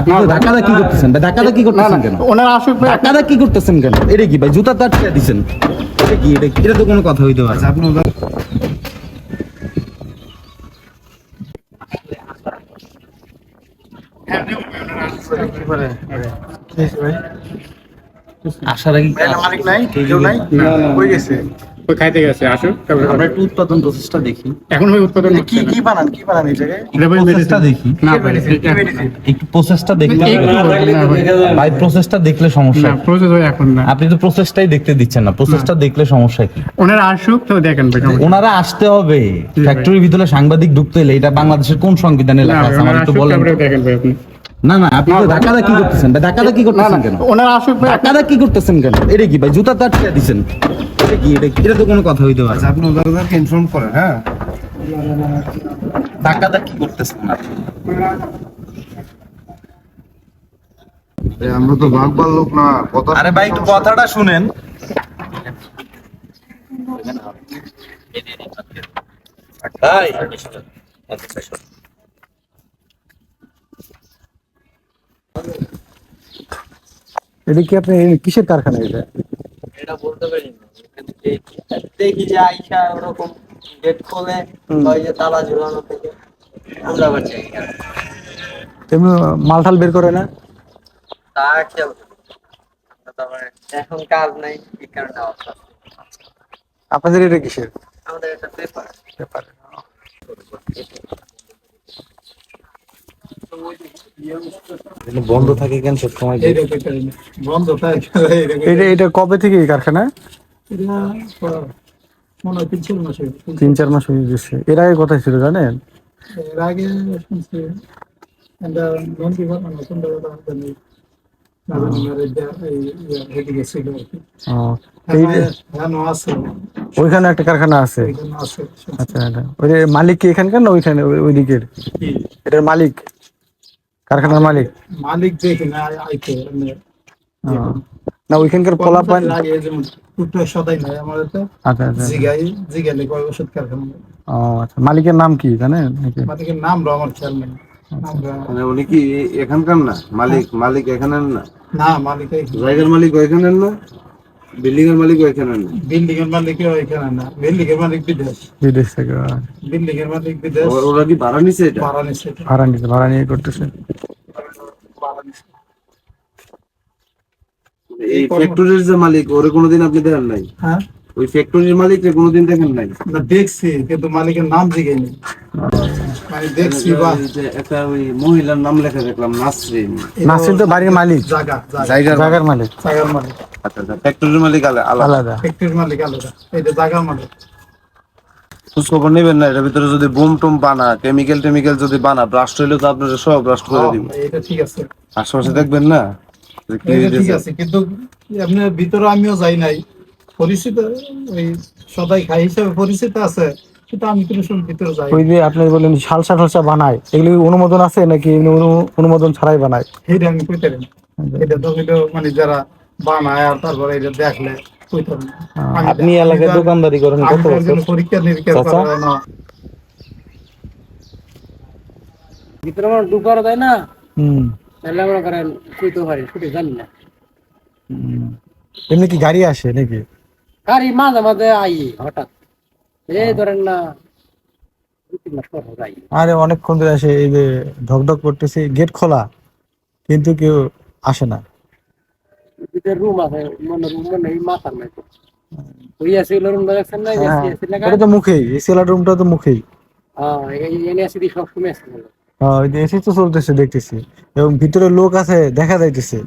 আপনি তো ধাক্কা ধাক্কি করতেছেন ভাই ধাক্কা ধাক্কি করতেছেন কেন? ওনারা আসুক ভাই ধাক্কা ধাক্কি করতেছেন কেন? এটা কি ভাই জুতা তার টিয়া দিছেন? এটা কি এটা কি? এটা তো কোনো কথা হইতে পারে। আপনি আসার আগে মালিক নাই? কেউ নাই? কই গেছে। ওই খাইতে গেছে আসুক তারপরে আমরা একটু উৎপাদন প্রসেসটা দেখি। এখন ভাই উৎপাদন কি কি বানান কি বানান এই জায়গায়? প্রসেসটা দেখি। না একটু প্রসেসটা দেখলে একটু ভাই। ভাই প্রসেসটা দেখলে সমস্যা না প্রসেস ভাই এখন না। আপনি তো প্রসেসটাই দেখতে দিচ্ছেন না। প্রসেসটা দেখলে সমস্যা কি? ওনারা আসুক তো দেখেন ওনারা আসতে হবে। ফ্যাক্টরির ভিতরে সাংবাদিক ঢুকতে এলে এটা বাংলাদেশের কোন সংবিধানে না লেখা আছে? আমার একটু বলেন। না না আপনি তো ধাক্কা করতেছেন। ভাই ধাক্কি করতেছেন কেন? ওনারা আসুক ভাই। ধাক্কি করতেছেন কেন? এটা কি ভাই? জুতা তার দিছেন। এটা কি এটা কি? এটা তো কোনো কথা হইতে পারে। না। আপনি ওনাদেরকে ইনফর্ম করেন হ্যাঁ? ধাক্কা ধাক্কি করতেছেন না আমরা তো ভাগবার লোক না কথা আরে ভাই একটু কথাটা শুনেন। এটা কি আপনি কিসের কারখানা এটা? এটা বলতে পারি দেখি যে আইসা ওরকম গেট খোলে ওই যে তালা ঝুলানো থেকে। আমরা আবার চাই তেমনি মালঠাল বের করে না। তা আবার এখন কাজ নাই এই কারণে অবস্থা। আপনাদের এটা কিসের? আমাদের একটা পেপার ব্যাপার বন্ধ থাকে কেন সব সময় বন্ধ এটা এটা কবে থেকে এই কারখানা? হয় তিন চার মাস হয়ে গেছে। এর আগে কোথায় ছিল জানেন? এর আগে শুনছি। একটা মন্ত্রী বানানো নতুন দলটা জানি এদিকে ছিল আর কি। ও, এই যে- এখনও আছে। ওইখানে একটা কারখানা আছে? আচ্ছা এটা ওই যে মালিক কি এখানকার না ওইখানে ওই- দিকের? এটার মালিক? কারখানার মালিক? মালিক দেখি না না ওইখানকার আমাদের তো আচ্ছা আচ্ছা জিগাই জিগালে কয় ওষুধ কারখানা আচ্ছা মালিকের নাম কি জানেন নাকি? মালিকের নাম আমার খেয়াল নেই। মানে উনি কি এখানকার না? মালিক মালিক এখানের না? না মালিক জায়গার মালিক ওইখানের না? বিল্ডিং এর মালিক না? বিল্ডিং এর মালিক এখানে না। বিল্ডিং এর মালিক বিদেশ। বিদেশ থেকে বিল্ডিং এর মালিক বিদেশ। ওরা কি ভাড়া নিছে এটা? ভাড়া নিচ্ছে ভাড়া নিতে ভাড়া নিয়ে করতেছে। ভাড়া। এই ফ্যাক্টরির যে মালিক ওরে কোনোদিন আপনি দেখেন নাই? হ্যাঁ? ওই ফ্যাক্টরির মালিক রে কোনোদিন দেখেন নাই? না দেখছি কিন্তু মালিকের নাম মানে দেখছি বা ওই একটা ওই মহিলার নাম লেখা দেখলাম নাসরিন। নাসির তো বাড়ির মালিক। জায়গা জায়গা জায়গার মালিক। জায়গার মালিক। আচ্ছা আচ্ছা ফ্যাক্টরির মালিক আলাদা আলাদা। ফ্যাক্টরির মালিক আলাদা। এটা জায়গার মালিক। খোঁজ খবর নেবেন না এটার ভিতরে যদি বোম টোম বানা কেমিক্যাল টেমিক্যাল যদি বানা ব্রাস্ট হইলে তো আপনারা সব ব্রাস্ট করে দিব এটা ঠিক আছে। আশেপাশে দেখবেন না? ঠিক আছে কিন্তু আপনার ভিতরে আমিও যাই নাই। পরিচিত ওই সদাই খাই হিসাবে পরিচিত আছে কিন্তু আমি কোনো সময় ভিতরে যাই ওই যে আপনি বললেন শালসা ঠালসা বানায় এগুলি অনুমোদন আছে নাকি অনু- অনুমোদন ছাড়াই বানায়? এটা আমি কইতে। এটা তো মানে যারা বানায় আর তারপরে এটা দেখলে আপনি এলাকায় দোকানদারি করেন কত বছর? পরীক্ষা নিরীক্ষা ভিতরে আমার দেয় না? হুম। তাহলে আমরা করেন কইতে পারি ছুটি জানি না। এমনি কি গাড়ি আসে নাকি? গাড়ি মাঝে মাঝে আই হঠাৎ। এই ধরেন না আরে অনেকক্ষণ ধরে আসে এই যে ঢকঢক করতেছে গেট খোলা কিন্তু কেউ আসে না। রুম আছে মনে রুম মনে এই মাথার নাই ওই আছে দেখছেন না? হ্যাঁ, এসি এসি এটা তো মুখেই এই সেলার রুমটা তো মুখেই। হ্যাঁ এই এনে আসি সব সময় আছে। হ্যাঁ, এসি তো চলতেছে, দেখতেছি। এবং ভিতরে লোক আছে, দেখা যাইতেছে।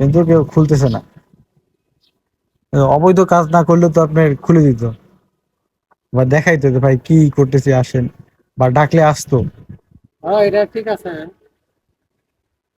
কিন্তু কেউ খুলতেছে না। অবৈধ কাজ না করলে তো আপনার খুলে দিত। বা দেখাইতো যে, ভাই, কি করতেছি, আসেন। বা ডাকলে আসতো। হ্যাঁ এটা ঠিক আছে।